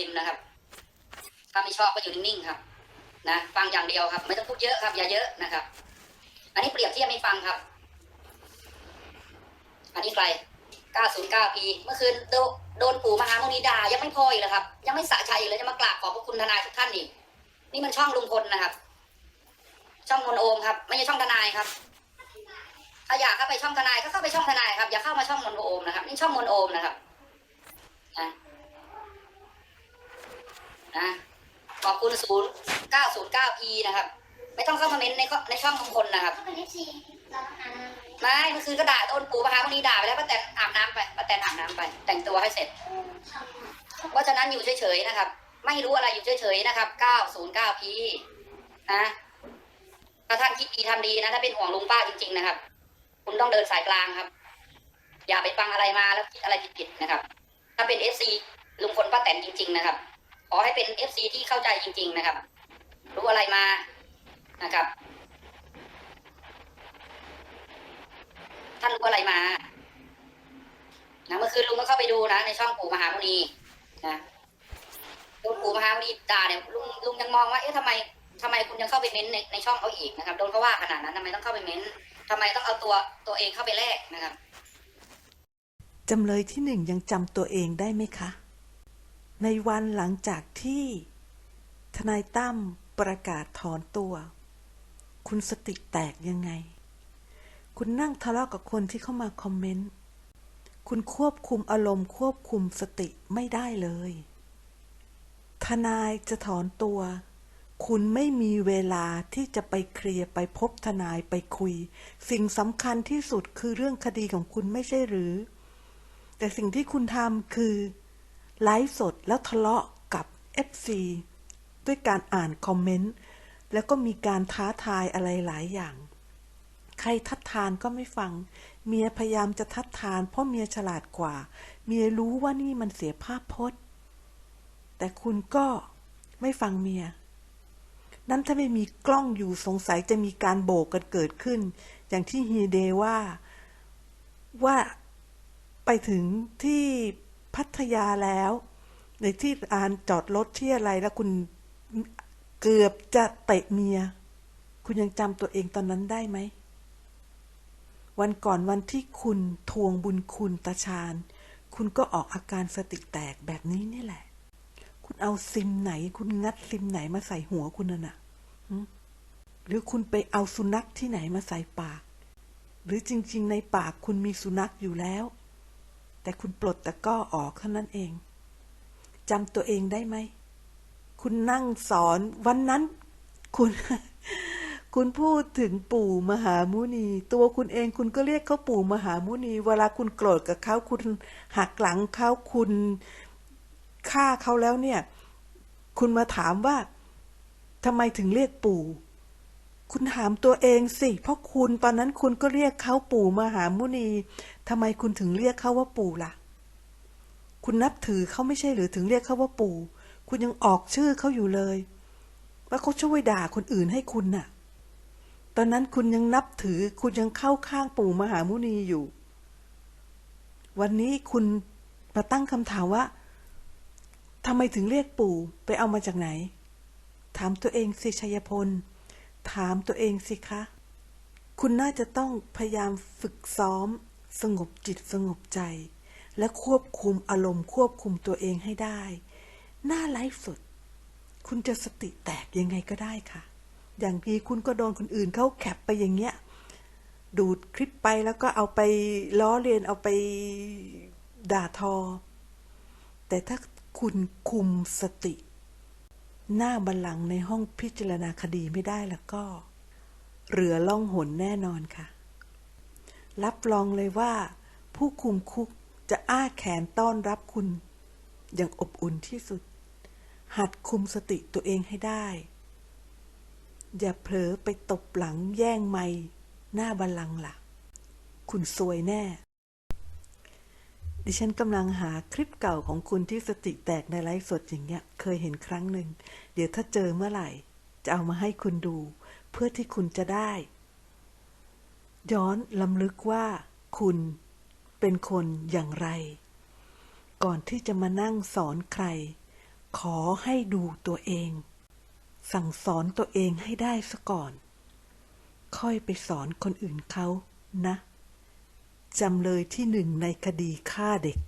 พิมพ์นะครับ ถ้าไม่ชอบก็อยู่นิ่งๆครับ นะฟังอย่างเดียวครับ ไม่ต้องพูดเยอะครับ อย่าเยอะนะครับ อันนี้เปรียบเทียบให้ฟังครับ อันนี้ใคร 909 ปีเมื่อคืนโดโดนปู่มหาโมนีดายังไม่พออีกเลยครับ ยังไม่สะใจอีกเลยจะมากราบขอบพระคุณทนายทุกท่านอีกนี่มันช่องลุงพลนะครับ ช่องมนโอมครับ ไม่ใช่ช่องทนายครับถ้าอยากเข้าไปช่องทนายก็เข้าไปช่องทนายครับอย่าเข้ามาช่องมนโอมนะครับ นี่ช่องมนโอมนะครับนะ นะขอบคุณศูนย์เก้าศูนย์เก้าพีนะครับ ไม่ต้องเข้ามาเม้นในข้อในช่องลุงพลนะครับถ้าเป็นเอฟซีเราต้องหานานไม่เมื่อคืนก็ด่าโดนปู่มหาโมนีด่าไปแล้วป้าแตนอาบน้ำไปป้าแตนอาบน้ำไป แต่งตัวให้เสร็จทำเพราะฉะนั้นอยู่เฉยๆนะครับ ไม่รู้อะไรอยู่เฉยๆนะครับ 909พีนะถ้าท่านคิดดีทำดีนะ ถ้าเป็นห่วงลุงป้าจริง ๆ นะครับ คุณต้องเดินสายกลางครับ อย่าไปฟังอะไรมาแล้วคิดอะไรผิดๆนะครับ ถ้าเป็น FC ลุงพลป้าแตนจริง ๆ นะครับ ขอให้เป็น FC ที่เข้าใจจริง ๆ นะครับ รู้อะไรมานะครับ ท่านรู้อะไรมานะเมื่อคืนลุงก็เข้าไปดูนะ ในช่องปู่มหาโมนีนะโดนปู่มหาโมนีด่าเนี่ยลุงลุงยังมองว่าเอ๊ะทำไมทำไมคุณยังเข้าไปเม้นในในช่องเขาอีกนะครับโดนเขาว่าขนาดนั้นทำไมต้องเข้าไปเม้นทำไมต้องเอาตัวตัวเองเข้าไปแลกนะครับจำเลยที่หนึ่งยังจำตัวเองได้ไหมคะ ในวันหลังจากที่ ทนายตั้มประกาศถอนตัว คุณสติแตกยังไง คุณนั่งทะเลาะกับคนที่เข้ามาคอมเมนต์ คุณควบคุมอารมณ์ควบคุมสติไม่ได้เลย ทนายจะถอนตัว คุณไม่มีเวลาที่จะไปเคลียร์ไปพบทนายไปคุย สิ่งสำคัญที่สุดคือเรื่องคดีของคุณไม่ใช่หรือ แต่สิ่งที่คุณทำคือ ไลฟ์สดแล้วทะเลาะกับ FC ด้วยการอ่านคอมเมนต์ แล้วก็มีการท้าทายอะไรหลายอย่าง ใครทัดทานก็ไม่ฟัง เมียพยายามจะทัดทาน เพราะเมียฉลาดกว่า เมียรู้ว่านี่มันเสียภาพพจน์ แต่คุณก็ไม่ฟังเมีย นั้นถ้าไม่มีกล้องอยู่สงสัยจะมีการโบกกันเกิดขึ้น อย่างที่ฮีเดว่าว่าไปถึงที่ พัทยาแล้ว ในที่อานจอดรถที่อะไรแล้วคุณเกือบจะเตะเมีย คุณยังจำตัวเองตอนนั้นได้ไหม วันก่อนวันที่คุณทวงบุญคุณตาชาญ คุณก็ออกอาการสติแตกแบบนี้นี่แหละ คุณเอาซิมไหน คุณงัดซิมไหนมาใส่หัวคุณน่ะนะหึหรือคุณไปเอาสุนัขที่ไหนมาใส่ปาก หรือจริง ๆ ในปากคุณมีสุนัขอยู่แล้ว แต่คุณปลดตะก้อออกเท่านั้นเองจำตัวเองได้ไหม คุณนั่งสอนวันนั้น คุณ คุณพูดถึงปู่มหามุนี ตัวคุณเองคุณก็เรียกเขาปู่มหามุนี เวลาคุณโกรธกับเขาคุณหักหลังเขาคุณฆ่าเขาแล้วเนี่ย คุณมาถามว่าทำไมถึงเรียกปู่ คุณถามตัวเองสิ เพราะคุณตอนนั้นคุณก็เรียกเขาปู่มหามุนีทำไมคุณถึงเรียกเขาว่าปู่ล่ะ คุณนับถือเขาไม่ใช่หรือถึงเรียกเขาว่าปู่ คุณยังออกชื่อเขาอยู่เลย ว่าเขาช่วยด่าคนอื่นให้คุณน่ะ ตอนนั้นคุณยังนับถือ คุณยังเข้าข้างปู่มหามุนีอยู่ วันนี้คุณมาตั้งคำถามว่าทำไมถึงเรียกปู่ ไปเอามาจากไหน ถามตัวเองสิชัยพล ถามตัวเองสิคะ คุณน่าจะต้องพยายามฝึกซ้อม สงบจิตสงบใจ และควบคุมอารมณ์ควบคุมตัวเองให้ได้ หน้าไลฟ์สด คุณจะสติแตกยังไงก็ได้ค่ะ อย่างทีคุณก็โดนคนอื่นเขาแคปไปอย่างเงี้ย ดูดคลิปไปแล้วก็เอาไปล้อเลียนเอาไปด่าทอ แต่ถ้าคุณคุมสติ หน้าบัลลังก์ในห้องพิจารณาคดีไม่ได้แล้วก็เรือล่องหนแน่นอนค่ะ รับรองเลยว่า ผู้คุมคุกจะอ้าแขนต้อนรับคุณ อย่างอบอุ่นที่สุด หัดคุมสติตัวเองให้ได้ อย่าเผลอไปตบหลังแย่งไม้หน้าบัลลังก์ล่ะ คุณซวยแน่ ดิฉันกำลังหาคลิปเก่าของคุณที่สติแตกในไลฟ์สดอย่างเงี้ย เคยเห็นครั้งหนึ่ง เดี๋ยวถ้าเจอเมื่อไหร่ จะเอามาให้คุณดู เพื่อที่คุณจะได้ ย้อนลำลึกว่า คุณเป็นคนอย่างไร ก่อนที่จะมานั่งสอนใคร ขอให้ดูตัวเอง สั่งสอนตัวเองให้ได้ซะก่อน ค่อยไปสอนคนอื่นเขานะ จำเลยที่หนึ่งในคดีฆ่าเด็ก